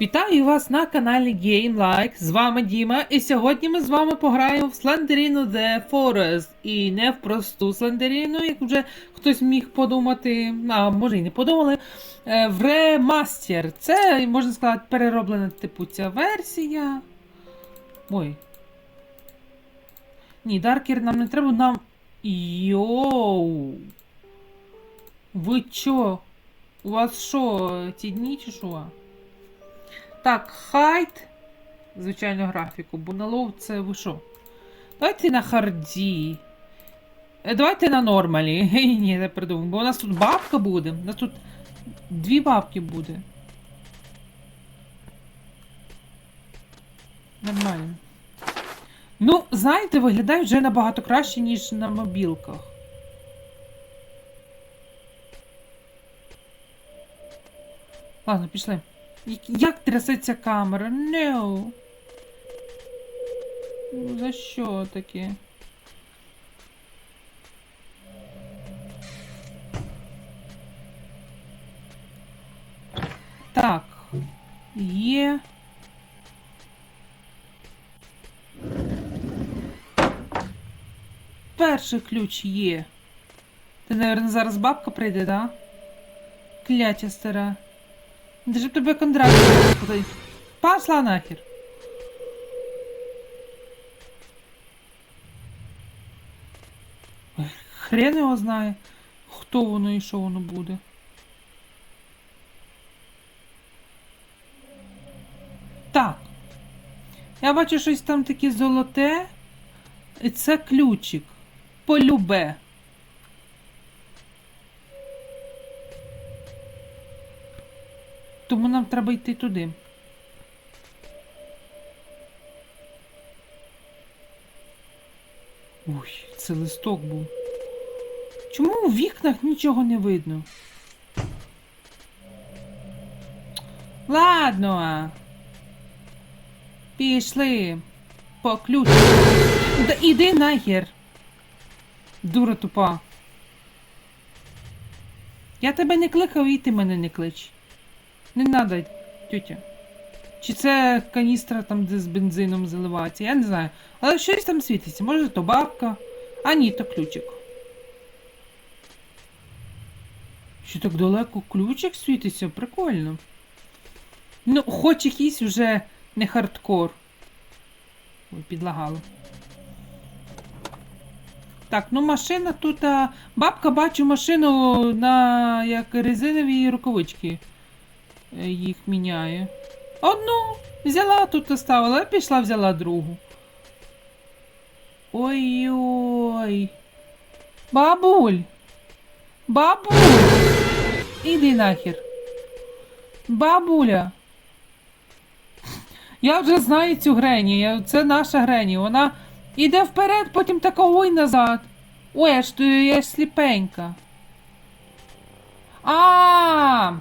Вітаю вас на каналі Game Like. З вами Діма, і сьогодні ми з вами пограємо в Slenderino The Forest. І не в просту Slenderino, як вже хтось міг подумати, а може і не подумали. е, В ремастер. Це, можна сказати, перероблена типу ця версія. Ой. Ні, Даркер нам не треба, нам. Йоу. Ви чо? У вас що, ці дні чи що? Так, хайт. Звичайно, графіку, бо на лоу це ви що? Давайте на харді. Е, Давайте на нормалі. Ні, не придумав. Бо у нас тут бабка буде. У нас тут дві бабки буде. Нормально. Ну, знаєте, виглядає вже набагато краще, ніж на мобілках. Ладно, пішли. Як, трясеться камера? No. Ну, за що таке? Так. Є. Перший ключ є. Ти, наверное, зараз бабка прийде, да? Кляття стара. Да же тебе кондракт. Пошла нахер. Хрен його знає, хто воно і що воно буде. Так. Я бачу щось там таке золоте. І це ключик. Полюбе. Тому нам треба йти туди. Ой, це листок був. Чому у вікнах нічого не видно? Ладно. Пішли. По ключу. Да іди нахер. Дура тупа. Я тебе не кликав і ти мене не клич. Не надо, тютя. Чи це каністра там, де з бензином заливається, я не знаю. Але щось там світиться. Може то бабка. А ні, то ключик. Що так далеко ключик світиться? Прикольно. Ну, хоч якийсь вже не хардкор. Підлагало. Так, ну машина тут. А... Бабка бачу машину на як резинові рукавички їх міняє. Одну взяла тут оставила, а пішла взяла другу. Ой-ой. Бабуль. Бабуль. Іди нахер. Бабуля. Я вже знаю цю Грені. Це наша Грені. Вона іде вперед, потім така ой назад. Ой, я ж, я ж сліпенька. А,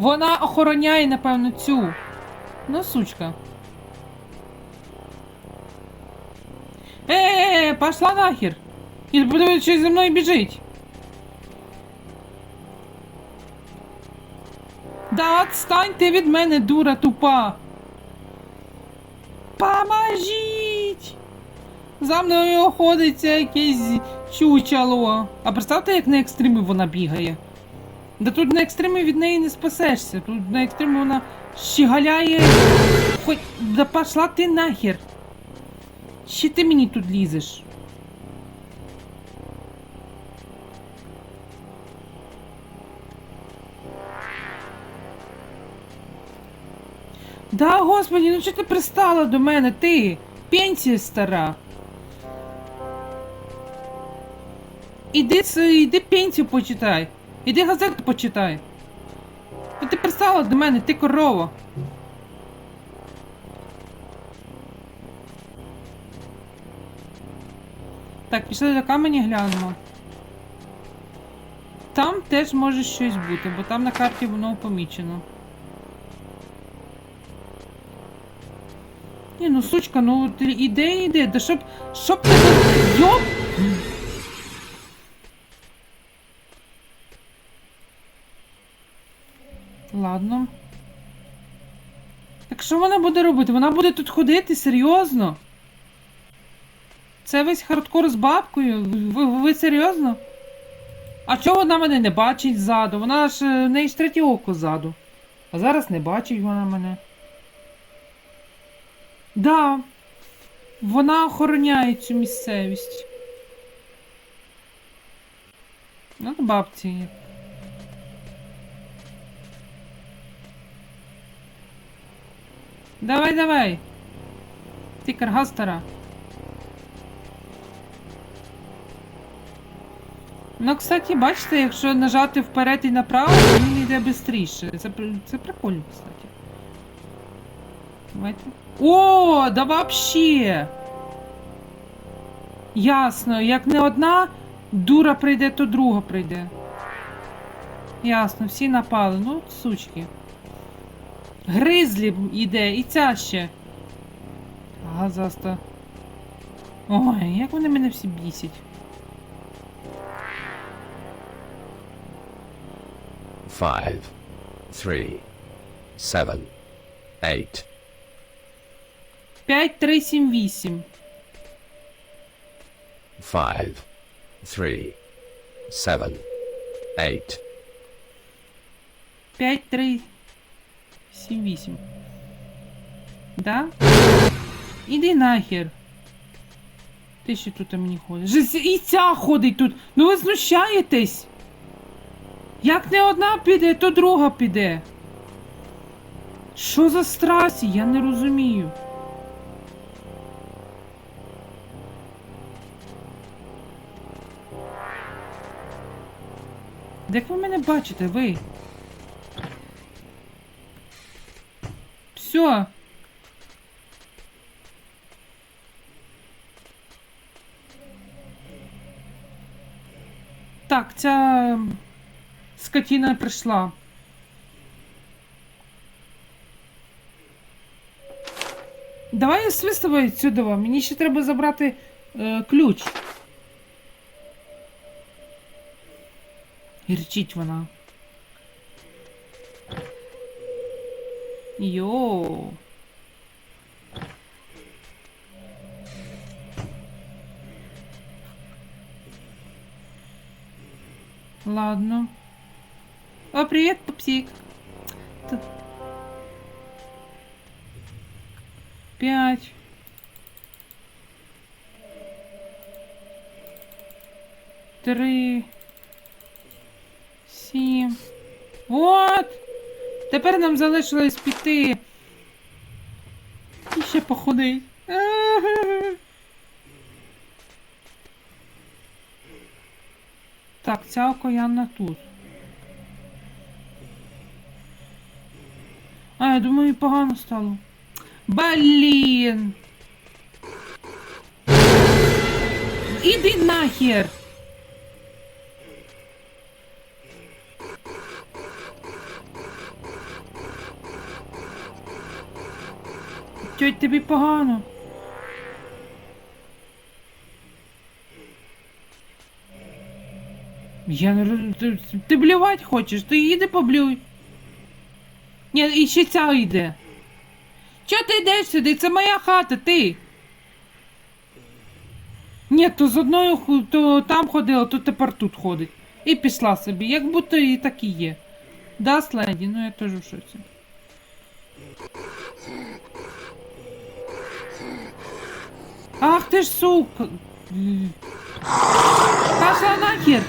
вона охороняє, напевно, цю. Ну, сучка. Е, пошла нахер. І подивись, що зі мною біжить. Да отстаньте від мене, дура тупа. Поможіть! За мною охотиться якесь чучало. А представте, як на екстримі вона бігає. Да тут на екстримі від неї не спасешся. Тут на екстримі вона щегаляє. Хоч да пошла ти нахер. Ще ти мені тут лізеш. Да, господи, ну чого ти пристала до мене, ти? Пенсія стара. Іди, іди пенсію почитай. Іди газету почитай. Ну ти пристала до мене, ти корова. Так, пішли до камені глянемо. Там теж може щось бути, бо там на карті воно помічено. Ні, ну сучка, ну ти іде, іде, да щоб. Щоб тебе. Йоп! Ладно. Так що вона буде робити? Вона буде тут ходити, серйозно? Це весь хардкор з бабкою? Ви, ви, серйозно? А чого вона мене не бачить ззаду? Вона ж е, в неї ж третє око ззаду. А зараз не бачить вона мене. Да. Вона охороняє цю місцевість. Ну, до бабці. Давай, давай. Ти карга. Ну, кстати, бачите, якщо нажати вперед і направо, то він йде швидше. Це, це прикольно, кстати. Давайте. О, да вообще! Ясно, як не одна дура прийде, то друга прийде. Ясно, всі напали. Ну, сучки. Гризлі йде, і ця ще. Газаста. Ой, як вони мене всі бісять. five, three, seven, eight, 5, 3, 7, 8. five, three, seven, eight, 5, 3, 7, 8. Да? Іди нахер. Ти ще тут мені ходиш. І ця ходить тут. Ну ви знущаєтесь. Як не одна піде, то друга піде. Що за страсті? Я не розумію. Як ви мене бачите, ви? Все. Так, ця скотина прийшла. Давай свиставай відсюди. Мені ще треба забрати е, ключ. І речить вона. Йоу. Ладно. О, привет, пупсик. Т- Пять. Три. Сім. От! Тепер нам залишилось піти. І ще походить. Так, ця окоянна тут. А, я думаю, погано стало. Блін! Іди нахер! Тьоть, тобі погано. Я не роз... ти, ти блювати хочеш, то їди поблюй. Ні, і ще ця йде. Чого ти йдеш сюди? Це моя хата, ти. Ні, то з одною то там ходила, то тепер тут ходить. І пішла собі, як будто і так і є. Да, Сленді, ну я теж в шоці. Ах ты ж сука! Пошла нахер!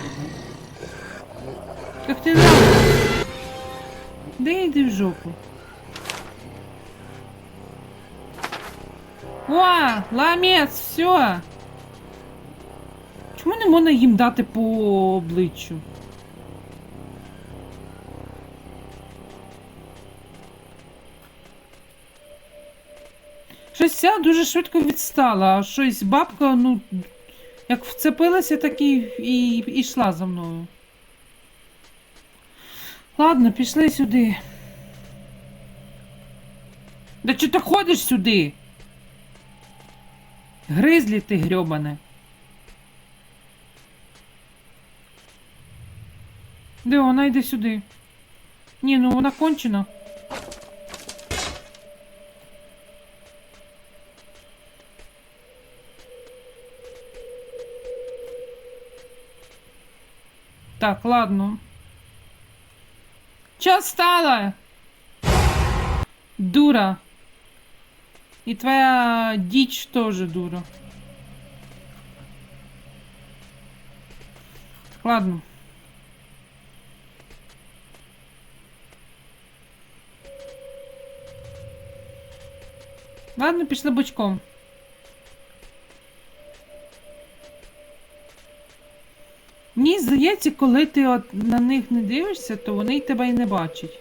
Как ты нахер? Да иди в жопу. О, ламець, все. Чому не можна їм дати по обличчю? Щось ця дуже швидко відстала, а щось бабка, ну, як вцепилася, так і, і, і йшла за мною. Ладно, пішли сюди. Да чи ти ходиш сюди? Гризлі ти грьобане. Де вона йде сюди? Ні, ну вона кончена. Так, ладно. Чё стало? Дура. И твоя дичь тоже дура. Ладно. Ладно, пішли бочком. Мені здається, коли ти от на них не дивишся, то вони й тебе й не бачать.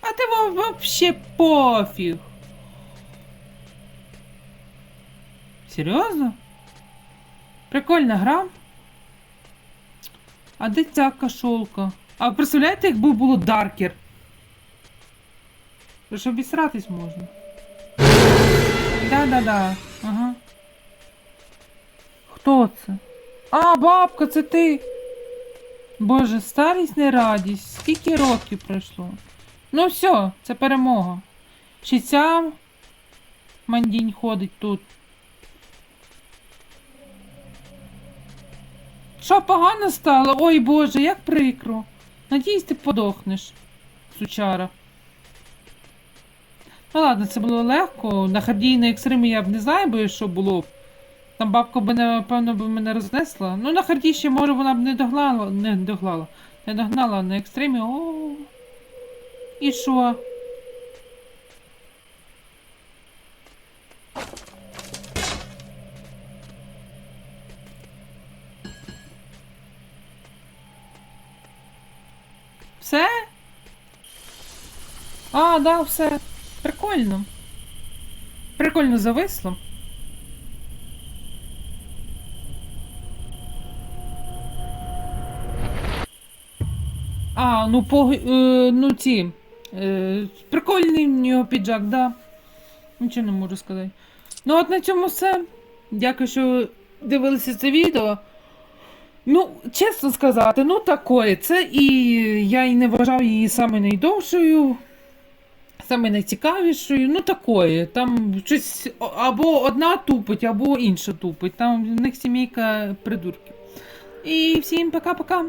А ти вообще пофіг. Серйозно? Прикольна гра. А де ця кашолка? А ви представляєте, якби було Даркер? Ж обісратись можна. Да-да-да. Ага. Хто це? А, бабка, це ти. Боже, старість не радість. Скільки років пройшло? Ну все, це перемога. Чи ця мандінь ходить тут? Що погано стало? Ой Боже, як прикро. Надіюсь, ти подохнеш, сучара. Ну ладно, це було легко. На харді і екстримі я б не знаю, би, що було. Там бабка б, напевно, б мене рознесла. Ну, на харді ще, може, вона б не доглала, не доглала. Не догнала на екстримі. О. І що? Все? А, да, все. Прикольно. Прикольно зависло. А, ну по е, ну ці. Е, прикольний в нього піджак, да. Нічого не можу сказати. Ну, от на цьому все. Дякую, що дивилися це відео. Ну, чесно сказати, ну такое. Це і я і не вважав її саме найдовшою, саме найцікавішою. Ну такое. Там щось або одна тупить, або інша тупить. Там в них сімейка придурків. І всім пока-пока.